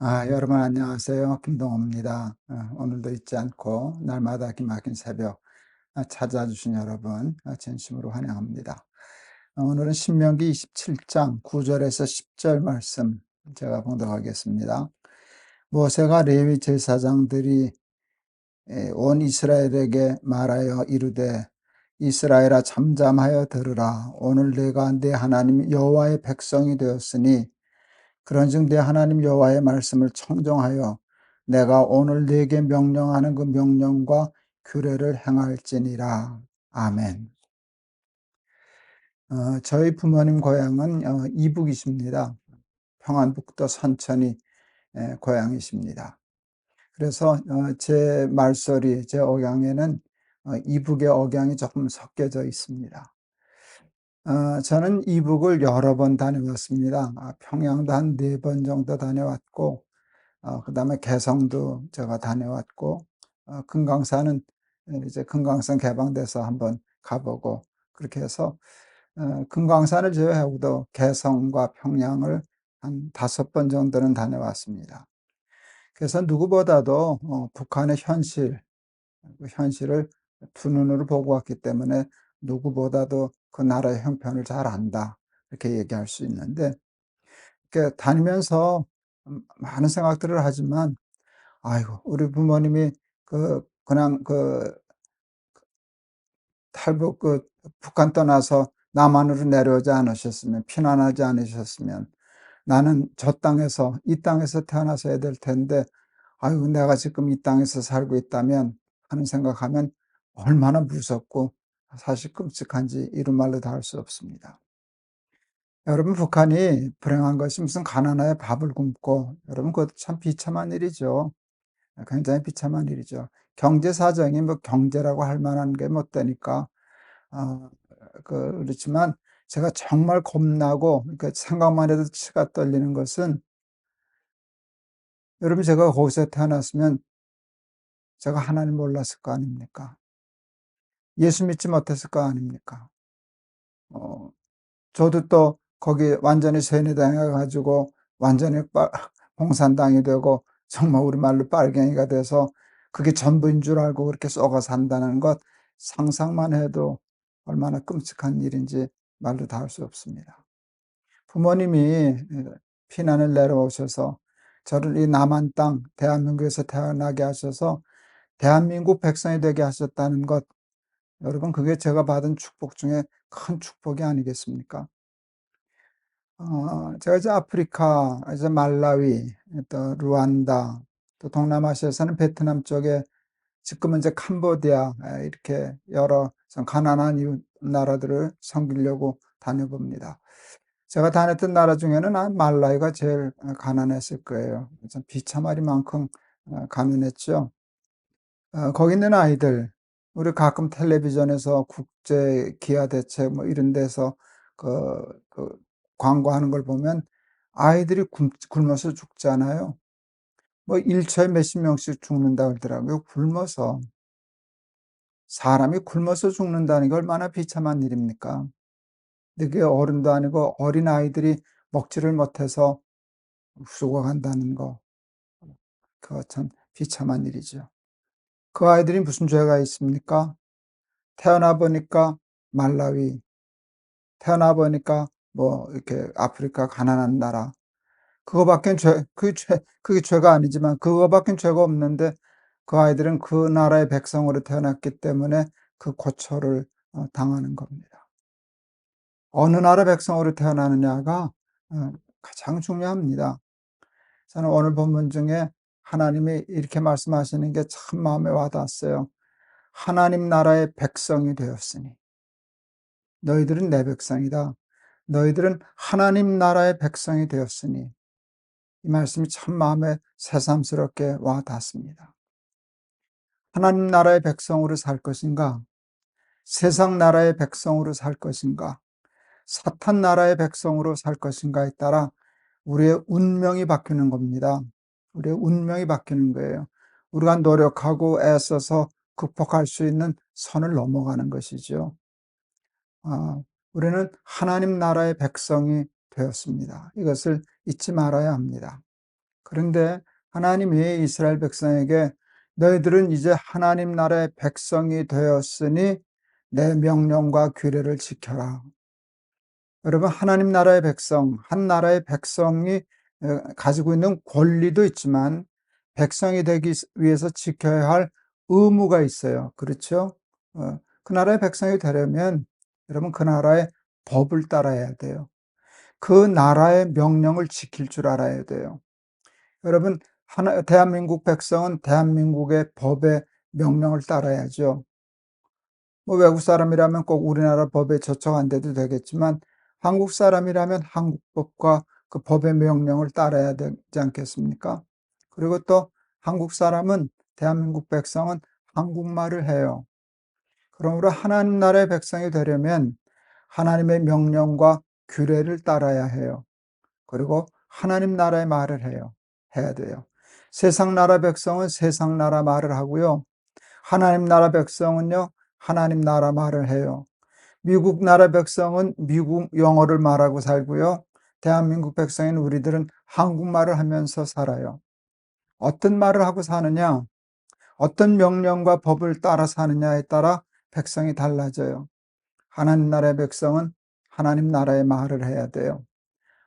아, 여러분 안녕하세요. 김동호입니다. 어, 오늘도 잊지 않고 날마다 기막힌 새벽 아, 찾아주신 여러분 아, 진심으로 환영합니다. 어, 오늘은 신명기 27장 9절에서 10절 말씀 제가 봉독하겠습니다. 모세가 레위 제사장들이 에, 온 이스라엘에게 말하여 이르되 이스라엘아 잠잠하여 들으라 오늘 내가 내 하나님 여호와의 백성이 되었으니 그런즉 내 하나님 여호와의 말씀을 청정하여 내가 오늘 네게 명령하는 그 명령과 규례를 행할지니라. 아멘. 어, 저희 부모님 고향은 어, 이북이십니다. 평안북도 선천이 에, 고향이십니다. 그래서 어, 제 말소리, 제 억양에는 어, 이북의 억양이 조금 섞여져 있습니다. 어, 저는 이북을 여러 번 다녀왔습니다. 아, 평양도 한 네 번 정도 다녀왔고, 어, 그 다음에 개성도 제가 다녀왔고, 어, 금강산은 이제 금강산 개방돼서 한번 가보고, 그렇게 해서, 어, 금강산을 제외하고도 개성과 평양을 한 다섯 번 정도는 다녀왔습니다. 그래서 누구보다도 어, 북한의 현실, 그 현실을 두 눈으로 보고 왔기 때문에 누구보다도 그 나라의 형편을 잘 안다. 이렇게 얘기할 수 있는데, 이렇게 다니면서 음, 많은 생각들을 하지만, 아이고, 우리 부모님이 그, 그냥 그, 탈북, 그, 북한 떠나서 남한으로 내려오지 않으셨으면, 피난하지 않으셨으면, 나는 저 땅에서, 이 땅에서 태어나서야 될 텐데, 아이고, 내가 지금 이 땅에서 살고 있다면 하는 생각하면 얼마나 무섭고 사실 끔찍한지 이런 말로 다 할 수 없습니다. 여러분, 북한이 불행한 것이 무슨 가난하에 밥을 굶고, 여러분, 그것도 참 비참한 일이죠. 굉장히 비참한 일이죠. 경제 사정이 뭐 경제라고 할 만한 게 못 되니까, 어, 그, 그렇지만 제가 정말 겁나고, 그 생각만 해도 치가 떨리는 것은, 여러분, 제가 거기서 태어났으면 제가 하나님 몰랐을 거 아닙니까? 예수 믿지 못했을 거 아닙니까? 어, 저도 또 거기 완전히 세뇌당해 가지고 완전히 빨, 공산당이 되고 정말 우리말로 빨갱이가 돼서 그게 전부인 줄 알고 그렇게 썩어 산다는 것 상상만 해도 얼마나 끔찍한 일인지 말로 다 할 수 없습니다. 부모님이 피난을 내려오셔서 저를 이 남한 땅 대한민국에서 태어나게 하셔서 대한민국 백성이 되게 하셨다는 것 여러분 그게 제가 받은 축복 중에 큰 축복이 아니겠습니까? 어 제가 이제 아프리카 이제 말라위 또 루안다 또 동남아시아에서는 베트남 쪽에 지금은 이제 캄보디아 이렇게 여러 좀 가난한 나라들을 섬기려고 다녀봅니다. 제가 다녔던 나라 중에는 아 말라위가 제일 어 가난했을 거예요. 참 비참하리만큼 어 가난했죠. 어 거기 있는 아이들 우리 가끔 텔레비전에서 국제 기아 대책 뭐 이런 데서 그, 그 광고하는 걸 보면 아이들이 굶, 굶어서 죽잖아요. 뭐 1초에 몇십 명씩 죽는다 그러더라고요. 굶어서. 사람이 굶어서 죽는다는 게 얼마나 비참한 일입니까? 그게 어른도 아니고 어린 아이들이 먹지를 못해서 죽어간다는 거. 그거 참 비참한 일이죠. 그 아이들이 무슨 죄가 있습니까? 태어나 보니까 말라위, 태어나 보니까 뭐 이렇게 아프리카 가난한 나라. 그거밖엔 죄, 그 죄, 그게 죄가 아니지만 그거밖엔 죄가 없는데 그 아이들은 그 나라의 백성으로 태어났기 때문에 그 고초를 어, 당하는 겁니다. 어느 나라 백성으로 태어나느냐가 어, 가장 중요합니다. 저는 오늘 본문 중에 하나님이 이렇게 말씀하시는 게 참 마음에 와닿았어요. 하나님 나라의 백성이 되었으니 너희들은 내 백성이다. 너희들은 하나님 나라의 백성이 되었으니 이 말씀이 참 마음에 새삼스럽게 와 닿습니다. 하나님 나라의 백성으로 살 것인가? 세상 나라의 백성으로 살 것인가? 사탄 나라의 백성으로 살 것인가에 따라 우리의 운명이 바뀌는 겁니다. 우리의 운명이 바뀌는 거예요. 우리가 노력하고 애써서 극복할 수 있는 선을 넘어가는 것이죠. 아, 우리는 하나님 나라의 백성이 되었습니다. 이것을 잊지 말아야 합니다. 그런데 하나님이 이스라엘 백성에게 너희들은 이제 하나님 나라의 백성이 되었으니 내 명령과 규례를 지켜라. 여러분, 하나님 나라의 백성, 한 나라의 백성이 어, 가지고 있는 권리도 있지만 백성이 되기 위해서 지켜야 할 의무가 있어요. 그렇죠? 어, 그 나라의 백성이 되려면 여러분 그 나라의 법을 따라야 돼요. 그 나라의 명령을 지킬 줄 알아야 돼요. 여러분, 하나, 대한민국 백성은 대한민국의 법의 명령을 따라야죠. 뭐 외국 사람이라면 꼭 우리나라 법에 저촉 안 돼도 되겠지만 한국 사람이라면 한국 법과 그 법의 명령을 따라야 되지 않겠습니까? 그리고 또 한국 사람은 대한민국 백성은 한국말을 해요. 그러므로 하나님 나라의 백성이 되려면 하나님의 명령과 규례를 따라야 해요. 그리고 하나님 나라의 말을 해요. 해야 돼요. 세상 나라 백성은 세상 나라 말을 하고요. 하나님 나라 백성은요, 하나님 나라 말을 해요. 미국 나라 백성은 미국 영어를 말하고 살고요. 대한민국 백성인 우리들은 한국말을 하면서 살아요. 어떤 말을 하고 사느냐, 어떤 명령과 법을 따라 사느냐에 따라 백성이 달라져요. 하나님 나라의 백성은 하나님 나라의 말을 해야 돼요.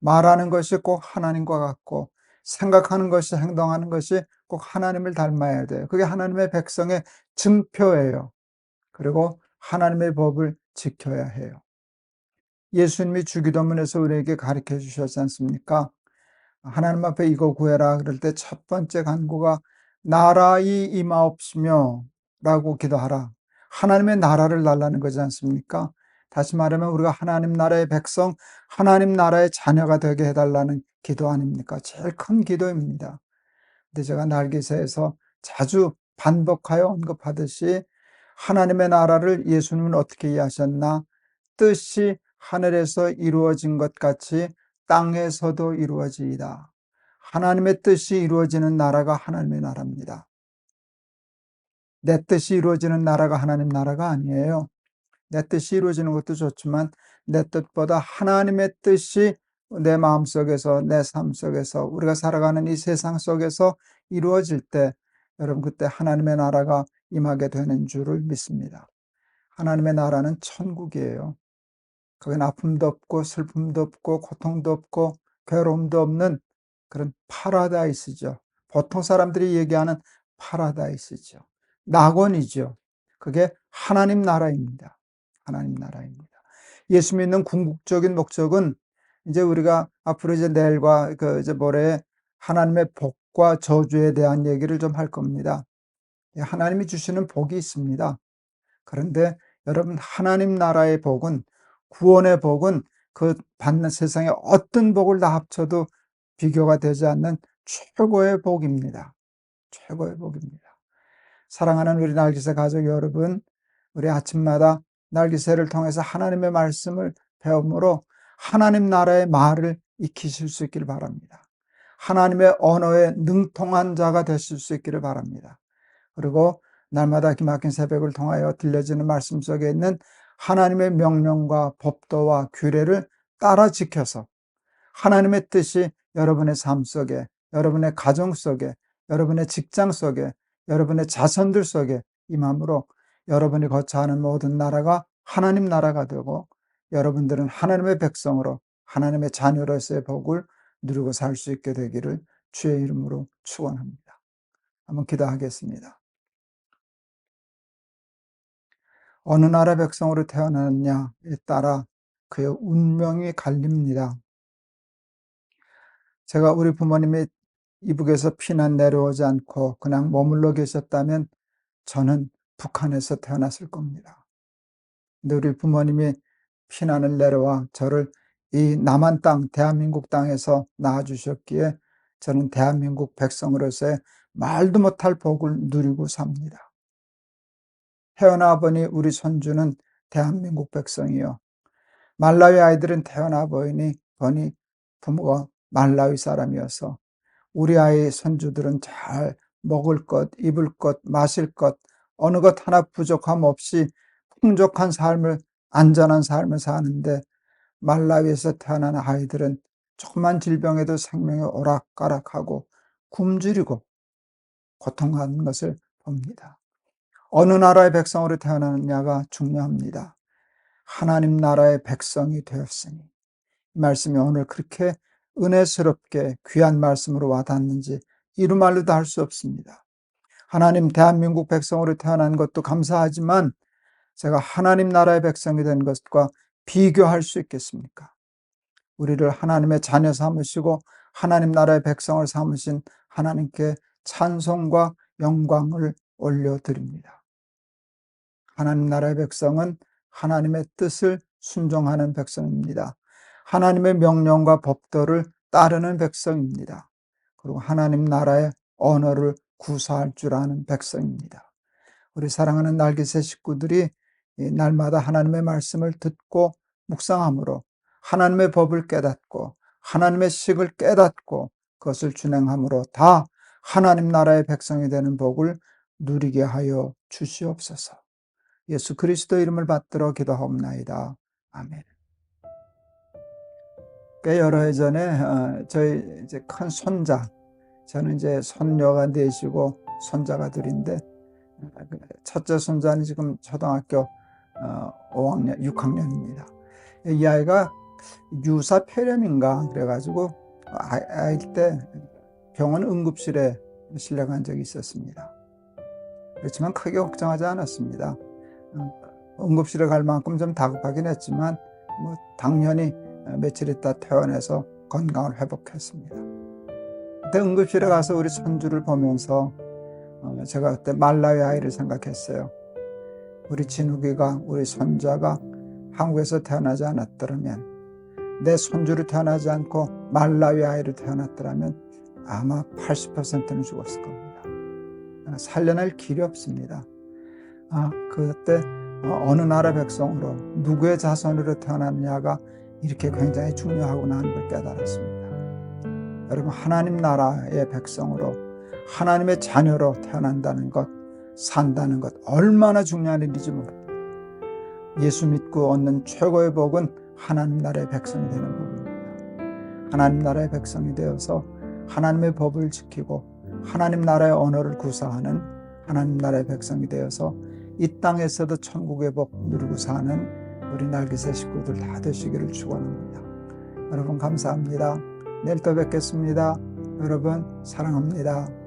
말하는 것이 꼭 하나님과 같고, 생각하는 것이, 행동하는 것이 꼭 하나님을 닮아야 돼요. 그게 하나님의 백성의 증표예요. 그리고 하나님의 법을 지켜야 해요. 예수님이 주기도문에서 우리에게 가르쳐 주셨지 않습니까? 하나님 앞에 이거 구해라 그럴 때 첫 번째 간구가 나라이 임하옵시며 라고 기도하라. 하나님의 나라를 달라는 거지 않습니까? 다시 말하면 우리가 하나님 나라의 백성, 하나님 나라의 자녀가 되게 해달라는 기도 아닙니까? 제일 큰 기도입니다. 근데 제가 날개새에서 자주 반복하여 언급하듯이 하나님의 나라를 예수님은 어떻게 이해하셨나? 뜻이 하늘에서 이루어진 것 같이 땅에서도 이루어지이다. 하나님의 뜻이 이루어지는 나라가 하나님의 나라입니다. 내 뜻이 이루어지는 나라가 하나님 나라가 아니에요. 내 뜻이 이루어지는 것도 좋지만 내 뜻보다 하나님의 뜻이 내 마음 속에서 내 삶 속에서 우리가 살아가는 이 세상 속에서 이루어질 때 여러분 그때 하나님의 나라가 임하게 되는 줄을 믿습니다. 하나님의 나라는 천국이에요. 거긴 아픔도 없고 슬픔도 없고 고통도 없고 괴로움도 없는 그런 파라다이스죠. 보통 사람들이 얘기하는 파라다이스죠. 낙원이죠. 그게 하나님 나라입니다. 하나님 나라입니다. 예수 믿는 궁극적인 목적은 이제 우리가 앞으로 이제 내일과 그 이제 모레 하나님의 복과 저주에 대한 얘기를 좀 할 겁니다. 예, 하나님이 주시는 복이 있습니다. 그런데 여러분 하나님 나라의 복은 구원의 복은 그 받는 세상에 어떤 복을 다 합쳐도 비교가 되지 않는 최고의 복입니다. 최고의 복입니다. 사랑하는 우리 날기새 가족 여러분, 우리 아침마다 날기새를 통해서 하나님의 말씀을 배움으로 하나님 나라의 말을 익히실 수 있기를 바랍니다. 하나님의 언어에 능통한 자가 되실 수 있기를 바랍니다. 그리고 날마다 기막힌 새벽을 통하여 들려지는 말씀 속에 있는 하나님의 명령과 법도와 규례를 따라 지켜서 하나님의 뜻이 여러분의 삶 속에, 여러분의 가정 속에, 여러분의 직장 속에, 여러분의 자손들 속에 임함으로 여러분이 거처하는 모든 나라가 하나님 나라가 되고 여러분들은 하나님의 백성으로 하나님의 자녀로서의 복을 누리고 살 수 있게 되기를 주의 이름으로 축원합니다. 한번 기도하겠습니다. 어느 나라 백성으로 태어났느냐에 따라 그의 운명이 갈립니다. 제가 우리 부모님이 이북에서 피난 내려오지 않고 그냥 머물러 계셨다면 저는 북한에서 태어났을 겁니다. 근데 우리 부모님이 피난을 내려와 저를 이 남한 땅, 대한민국 땅에서 낳아주셨기에 저는 대한민국 백성으로서의 말도 못할 복을 누리고 삽니다. 태어나 보니 우리 손주는 대한민국 백성이요. 말라위 아이들은 태어나 보니, 보니 부모가 말라위 사람이어서 우리 아이 손주들은 잘 먹을 것, 입을 것, 마실 것, 어느 것 하나 부족함 없이 풍족한 삶을, 안전한 삶을 사는데 말라위에서 태어난 아이들은 조그만 질병에도 생명이 오락가락하고 굶주리고 고통하는 것을 봅니다. 어느 나라의 백성으로 태어나느냐가 중요합니다. 하나님 나라의 백성이 되었으니 이 말씀이 오늘 그렇게 은혜스럽게 귀한 말씀으로 와닿는지 이루 말로도 할 수 없습니다. 하나님 대한민국 백성으로 태어난 것도 감사하지만 제가 하나님 나라의 백성이 된 것과 비교할 수 있겠습니까? 우리를 하나님의 자녀 삼으시고 하나님 나라의 백성을 삼으신 하나님께 찬송과 영광을 올려드립니다. 하나님 나라의 백성은 하나님의 뜻을 순종하는 백성입니다. 하나님의 명령과 법도를 따르는 백성입니다. 그리고 하나님 나라의 언어를 구사할 줄 아는 백성입니다. 우리 사랑하는 날개새 식구들이 날마다 하나님의 말씀을 듣고 묵상함으로 하나님의 법을 깨닫고 하나님의 식을 깨닫고 그것을 준행함으로 다 하나님 나라의 백성이 되는 복을 누리게 하여 주시옵소서. 예수 그리스도 이름을 받들어 기도하옵나이다. 아멘. 꽤 여러 해 전에 어, 저희 이제 큰 손자, 저는 이제 손녀가 넷이고 손자가 둘인데 그 첫째 손자는 지금 초등학교 5학년, 어, 6학년입니다. 이 아이가 유사 폐렴인가 그래가지고 아이 때 병원 응급실에 실려간 적이 있었습니다. 그렇지만 크게 걱정하지 않았습니다. 어, 응급실에 갈 만큼 좀 다급하긴 했지만 뭐 당연히 며칠 있다 퇴원해서 건강을 회복했습니다. 그때 응급실에 가서 우리 손주를 보면서 어, 제가 그때 말라위 아이를 생각했어요. 우리 진욱이가 우리 손자가 한국에서 태어나지 않았더라면 내 손주를 태어나지 않고 말라위 아이를 태어났더라면 아마 80%는 죽었을 겁니다. 살려낼 길이 없습니다. 아, 그때 어, 어느 나라 백성으로 누구의 자손으로 태어났냐가 이렇게 굉장히 중요하구나 하는 걸 깨달았습니다. 여러분 하나님 나라의 백성으로 하나님의 자녀로 태어난다는 것, 산다는 것 얼마나 중요한 일인지 모릅니다. 예수 믿고 얻는 최고의 복은 하나님 나라의 백성이 되는 복입니다. 하나님 나라의 백성이 되어서 하나님의 법을 지키고 하나님 나라의 언어를 구사하는 하나님 나라의 백성이 되어서 이 땅에서도 천국의 복 누리고 사는 우리 날개새 식구들 다 되시기를 축원합니다. 여러분 감사합니다. 내일 또 뵙겠습니다. 여러분 사랑합니다.